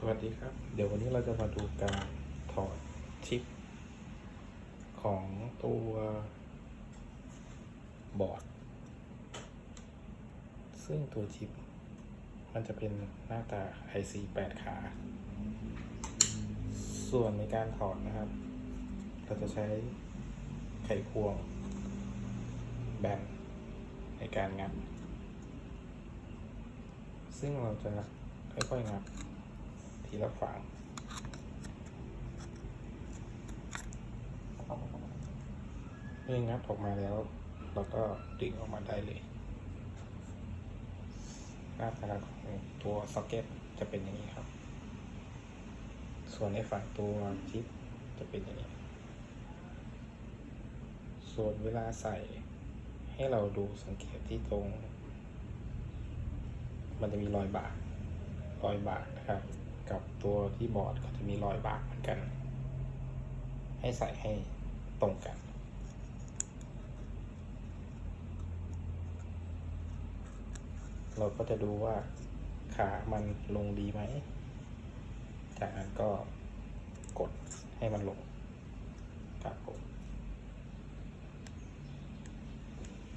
สวัสดีครับ เดี๋ยววันนี้เราจะมาดูการถอดชิป ของตัวบอร์ด ซึ่งตัวชิป มันจะเป็นหน้าตา IC 8 ขา ส่วนในการถอดนะครับ เราจะใช้ไขควง แบนในการงัด ซึ่งเราจะค่อยๆงัด ทีละฝั่งเมื่องัดออกมาแล้ว เราก็ดึงออกมาได้เลยหน้าตาของตัวซ็อกเก็ตจะเป็นอย่างนี้ครับ ส่วนในฝั่งตัวชิปจะเป็นอย่างนี้ ส่วนเวลาใส่ให้เราดูสังเกตที่ตรง มันจะมีรอยบากรอยบากนะครับ กับตัวที่บอร์ดก็จะมีรอยบากเหมือนกัน ให้ใส่ให้ตรงกัน เราก็จะดูว่าขามันลงดีไหม จากนั้นก็กดให้มันลง